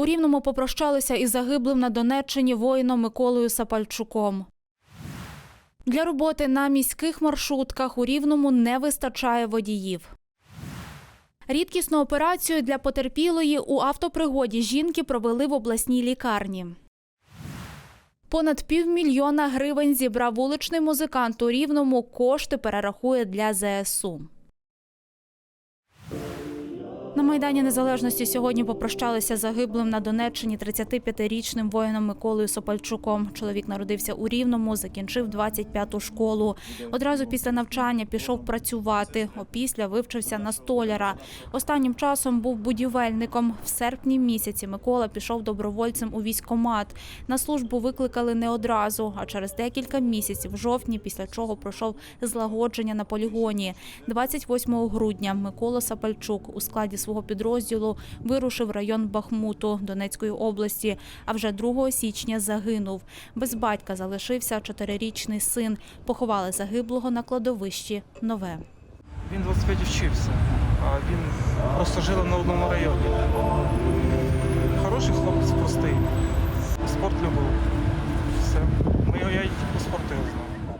У Рівному попрощалися із загиблим на Донеччині воїном Миколою Сапальчуком. Для роботи на міських маршрутках у Рівному не вистачає водіїв. Рідкісну операцію для потерпілої у автопригоді жінки провели в обласній лікарні. Понад півмільйона гривень зібрав вуличний музикант у Рівному. Кошти перерахує для ЗСУ. На Майдані Незалежності сьогодні попрощалися загиблим на Донеччині 35-річним воїном Миколою Сопальчуком. Чоловік народився у Рівному, закінчив 25-ту школу. Одразу після навчання пішов працювати. Опісля вивчився на столяра. Останнім часом був будівельником. В серпні місяці Микола пішов добровольцем у військкомат. На службу викликали не одразу, а через декілька місяців, в жовтні, після чого пройшов злагодження на полігоні. 28 грудня Микола Сапальчук у складі свого підрозділу вирушив в район Бахмуту Донецької області. А вже 2 січня загинув. Без батька залишився чотирирічний син. Поховали загиблого на кладовищі Нове. Він 25 вчився, а він просто жив на одному районі. Хороший хлопець, простий. Спорт любив. Все. Ми його я й по спорту його знав.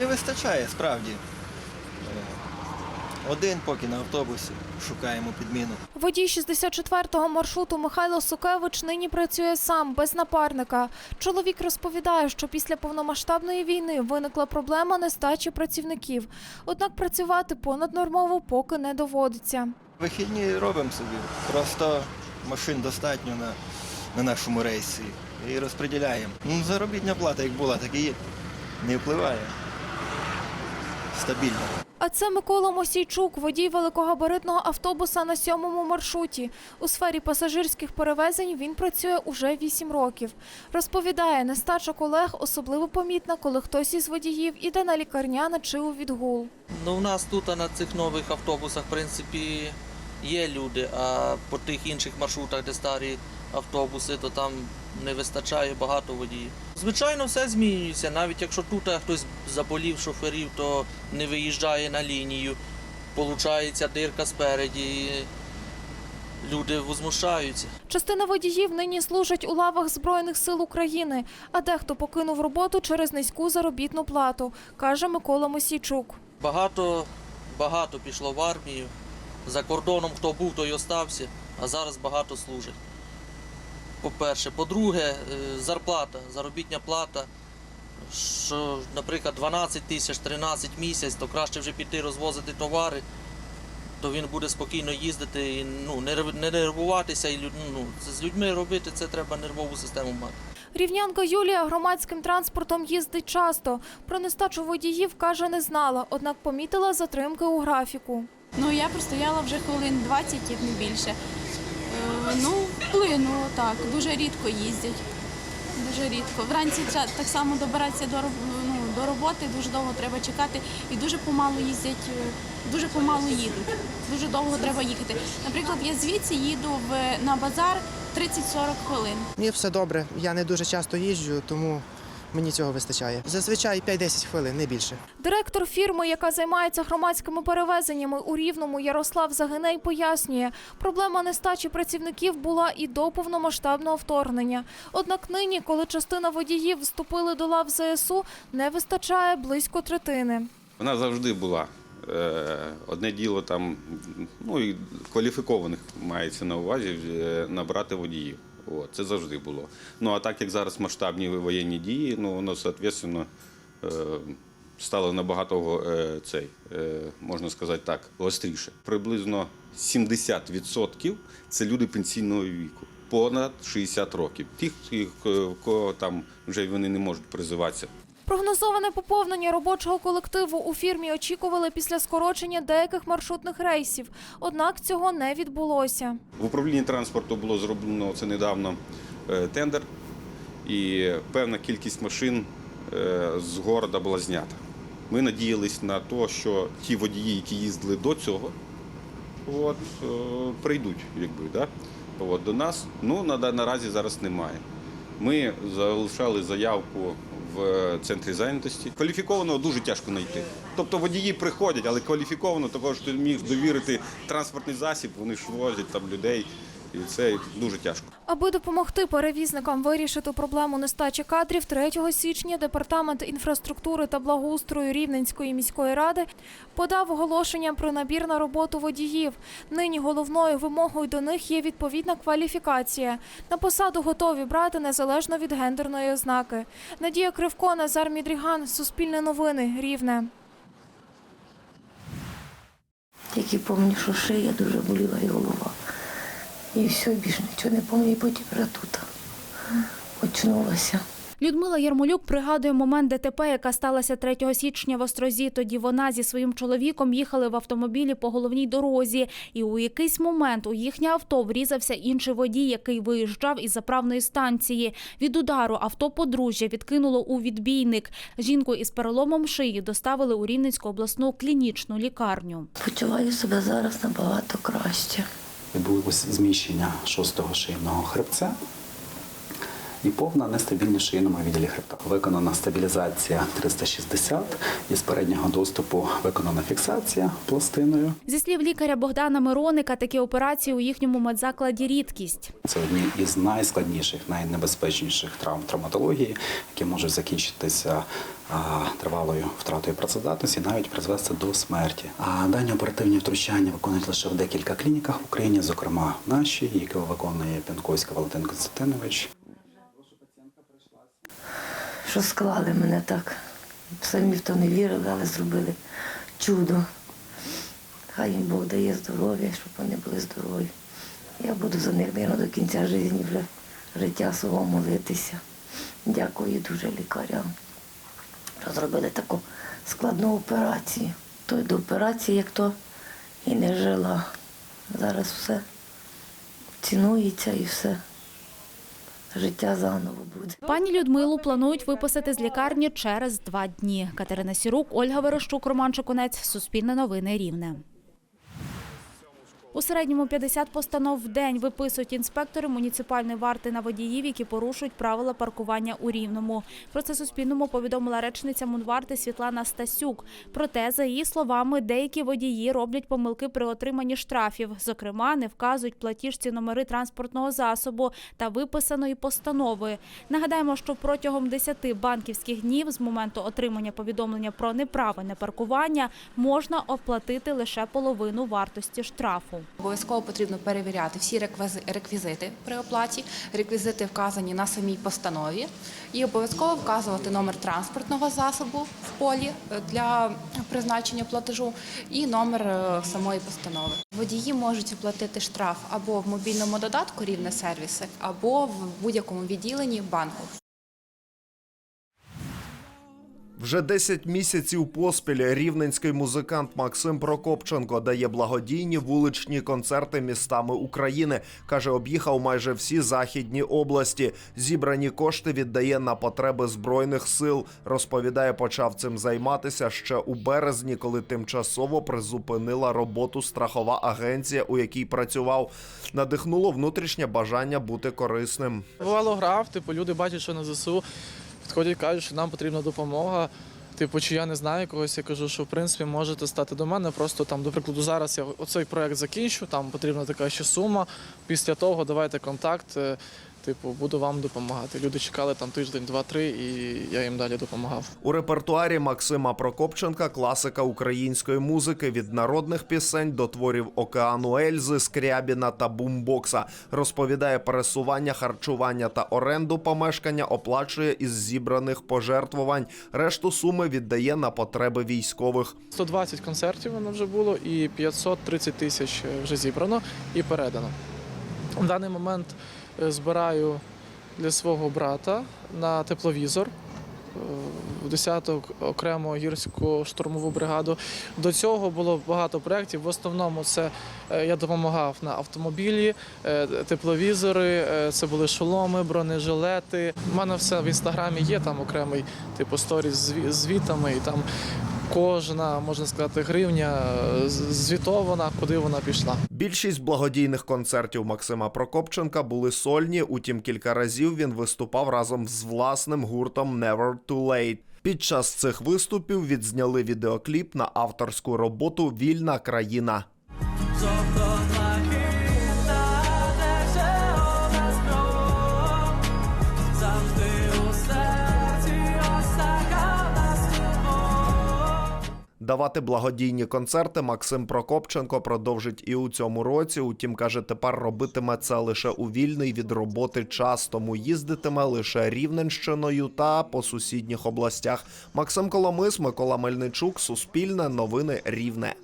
Не вистачає, справді. Один поки на автобусі, шукаємо підміну. Водій 64-го маршруту Михайло Сукевич нині працює сам, без напарника. Чоловік розповідає, що після повномасштабної війни виникла проблема нестачі працівників. Однак працювати понаднормово поки не доводиться. Вихідні робимо собі. Просто машин достатньо на, на нашому рейсі. І розподіляємо. Ну, заробітня плата як була, так і є. Не впливає. Стабільно. А це Микола Мосійчук, водій великогабаритного автобуса на сьомому маршруті. У сфері пасажирських перевезень він працює уже 8 років. Розповідає, нестача колег особливо помітна, коли хтось із водіїв іде на лікарняне чи у відгул. Ну, у нас тут а на цих нових автобусах, в принципі, є люди, а по тих інших маршрутах, де старі автобуси, то там не вистачає багато водіїв. Звичайно, все змінюється. Навіть якщо тут хтось заболів шоферів, то не виїжджає на лінію. Получається дирка спереді. Люди возмущаються. Частина водіїв нині служать у лавах Збройних сил України, а дехто покинув роботу через низьку заробітну плату, каже Микола Мосійчук. Багато, багато пішло в армію. За кордоном хто був, той остався, а зараз багато служить. По-перше. По-друге, е, зарплата, заробітня плата. Що, наприклад, 12 тисяч, 13 місяць, то краще вже піти розвозити товари, то він буде спокійно їздити і ну, не, нервуватися. І, ну, це з людьми робити це треба нервову систему мати. Рівнянка Юлія громадським транспортом їздить часто. Про нестачу водіїв каже, не знала, однак помітила затримки у графіку. Ну, я простояла вже хвилин 20, як не більше. Е, ну, вплинуло так, дуже рідко їздять. Дуже рідко. Вранці так само добиратися до, ну, до роботи, дуже довго треба чекати і дуже помалу їздять, е, дуже помалу їдуть. Дуже довго треба їхати. Наприклад, я звідси їду в, на базар 30-40 хвилин. Мені все добре. Я не дуже часто їжджу, тому мені цього вистачає. Зазвичай 5-10 хвилин, не більше. Директор фірми, яка займається громадськими перевезеннями у Рівному, Ярослав Загиней, пояснює, проблема нестачі працівників була і до повномасштабного вторгнення. Однак нині, коли частина водіїв вступили до лав ЗСУ, не вистачає близько третини. Вона завжди була. Е, Одне діло там, ну і кваліфікованих мається на увазі е, набрати водіїв. От, це завжди було. Ну а так як зараз масштабні воєнні дії, ну воно соответственно е, стало набагато е, цей, е, можна сказати так, гостріше. Приблизно 70% це люди пенсійного віку. Понад 60 років. Тих, кого там вже вони не можуть призиватися. Прогнозоване поповнення робочого колективу у фірмі очікували після скорочення деяких маршрутних рейсів. Однак цього не відбулося. В управлінні транспорту було зроблено це недавно е, тендер, і певна кількість машин е, з города була знята. Ми надіялись на те, що ті водії, які їздили до цього, от, е, прийдуть якби, да? от, до нас. Ну, на, наразі зараз немає. Ми залишали заявку в центрі зайнятості. Кваліфікованого дуже тяжко знайти. Тобто водії приходять, але кваліфіковано, того що ти міг довірити транспортний засіб, вони ж возять там людей І це дуже тяжко. Аби допомогти перевізникам вирішити проблему нестачі кадрів, 3 січня департамент інфраструктури та благоустрою Рівненської міської ради подав оголошення про набір на роботу водіїв. Нині головною вимогою до них є відповідна кваліфікація. На посаду готові брати незалежно від гендерної ознаки. Надія Кривко, Назар Мідріган, Суспільне новини, Рівне. Тільки пам'ятаю, що шия дуже боліла і голова. І все, більше нічого не пам'ятаю, і потім тут очнулася. Людмила Ярмолюк пригадує момент ДТП, яка сталася 3 січня в Острозі. Тоді вона зі своїм чоловіком їхали в автомобілі по головній дорозі, і у якийсь момент у їхнє авто врізався інший водій, який виїжджав із заправної станції. Від удару авто подружжя відкинуло у відбійник. Жінку із переломом шиї доставили у Рівненську обласну клінічну лікарню. Почуваю себе зараз набагато краще. Відбулось зміщення шостого шийного хребця і повна нестабільність шийному відділі хребта. Виконана стабілізація 360 і з переднього доступу виконана фіксація пластиною. Зі слів лікаря Богдана Мироника, такі операції у їхньому медзакладі рідкість. Це одні із найскладніших, найнебезпечніших травм травматології, які можуть закінчитися тривалою втратою працездатності, навіть призвести до смерті. А дані оперативні втручання виконують лише в декілька клініках в Україні, зокрема наші, які виконує Пінковська Валентин Константинович. Що склали мене так. Самі в то не вірили, але зробили чудо. Хай їм Бог дає здоров'я, щоб вони були здорові. Я буду за них мирно до кінця життя вже життя свого молитися. Дякую дуже лікарям, що зробили таку складну операцію. То й до операції, як то і не жила. Зараз все цінується і все. Життя заново буде. Пані Людмилу планують виписати з лікарні через два дні. Катерина Сірук, Ольга Верещук, Роман Чекунець, Суспільне новини Рівне. У середньому 50 постанов в день виписують інспектори муніципальної варти на водіїв, які порушують правила паркування у Рівному. Про це Суспільному повідомила речниця Мунварти Світлана Стасюк. Проте, за її словами, деякі водії роблять помилки при отриманні штрафів. Зокрема, не вказують платіжці номери транспортного засобу та виписаної постанови. Нагадаємо, що протягом 10 банківських днів з моменту отримання повідомлення про неправильне паркування можна оплатити лише половину вартості штрафу. Обов'язково потрібно перевіряти всі реквізи- реквізити при оплаті, реквізити вказані на самій постанові, і обов'язково вказувати номер транспортного засобу в полі е, для призначення платежу і номер е, самої постанови. Водії можуть оплатити штраф або в мобільному додатку рівне сервіси, або в будь-якому відділенні банку. Вже 10 місяців поспіль рівненський музикант Максим Прокопченко дає благодійні вуличні концерти містами України. каже, об'їхав майже всі західні області. Зібрані кошти віддає на потреби збройних сил. Розповідає, почав цим займатися ще у березні, коли тимчасово призупинила роботу страхова агенція, у якій працював. Надихнуло внутрішнє бажання бути корисним. Бувало грав, типу, люди бачать, що на ЗСУ підходять, кажуть, що нам потрібна допомога. Типу, чи я не знаю когось, я кажу, що в принципі можете стати до мене. Просто там, до прикладу, зараз я оцей проект закінчу, там потрібна така ще сума. Після того давайте контакт. Типу, буду вам допомагати. Люди чекали там тиждень, два-три, і я їм далі допомагав. У репертуарі Максима Прокопченка класика української музики від народних пісень до творів океану Ельзи, Скрябіна та Бумбокса. Розповідає пересування, харчування та оренду помешкання оплачує із зібраних пожертвувань. Решту суми віддає на потреби військових. 120 концертів воно вже було, і 530 тисяч вже зібрано і передано. В даний момент збираю для свого брата на тепловізор. е, В 10-ту окрему гірську штурмову бригаду. До цього було багато проєктів. В основному це е, я допомагав на автомобілі, е, тепловізори, е, це були шоломи, бронежилети. У мене все в інстаграмі є там окремий типу сторіс з звітами, і там кожна, можна сказати, гривня е, звітована, куди вона пішла. Більшість благодійних концертів Максима Прокопченка були сольні. Утім, кілька разів він виступав разом з власним гуртом Never Too Late. Під час цих виступів відзняли відеокліп на авторську роботу Вільна країна. Давати благодійні концерти Максим Прокопченко продовжить і у цьому році. Утім, каже, тепер робитиме це лише у вільний від роботи час, тому їздитиме лише Рівненщиною та по сусідніх областях. Максим Коломис, Микола Мельничук, Суспільне, Новини Рівне.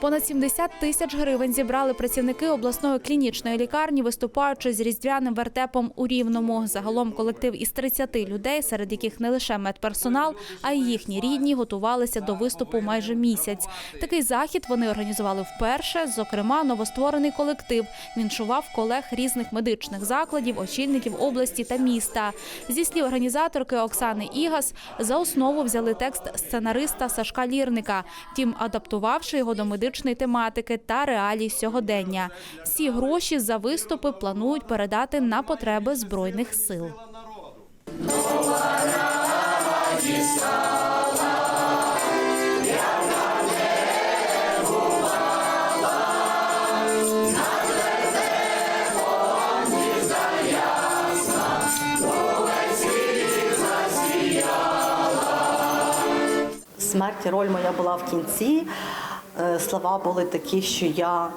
Понад 70 тисяч гривень зібрали працівники обласної клінічної лікарні, виступаючи з різдвяним вертепом у Рівному. Загалом колектив із 30 людей, серед яких не лише медперсонал, а й їхні рідні готувалися до виступу майже місяць. Такий захід вони організували вперше. Зокрема, новостворений колектив віншував колег різних медичних закладів, очільників області та міста. Зі слів організаторки Оксани Ігас, за основу взяли текст сценариста Сашка Лірника, втім адаптувавши його до медичної тематики та реалій сьогодення. Всі гроші за виступи планують передати на потреби збройних сил. Смерть роль моя була в кінці. Е, Слова були такі, що я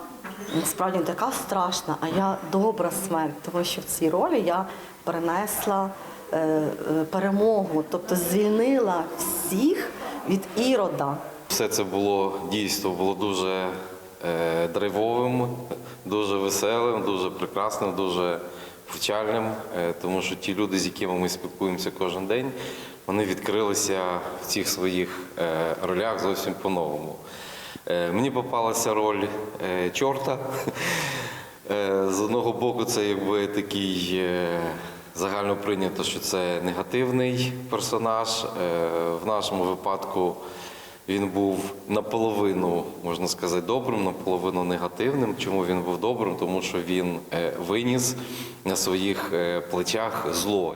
насправді така страшна, а я добра смерть, тому що в цій ролі я принесла е, е, перемогу, тобто звільнила всіх від ірода. Все це було дійство було дуже е, драйвовим, дуже веселим, дуже прекрасним, дуже повчальним, е, тому що ті люди, з якими ми спілкуємося кожен день, вони відкрилися в цих своїх ролях зовсім по-новому. Е, мені попалася роль е, чорта. Е, З одного боку, це якби такий загально прийнято, що це негативний персонаж. В нашому випадку він був наполовину, можна сказати, добрим, наполовину негативним. Чому він був добрим? Тому що він виніс на своїх плечах зло.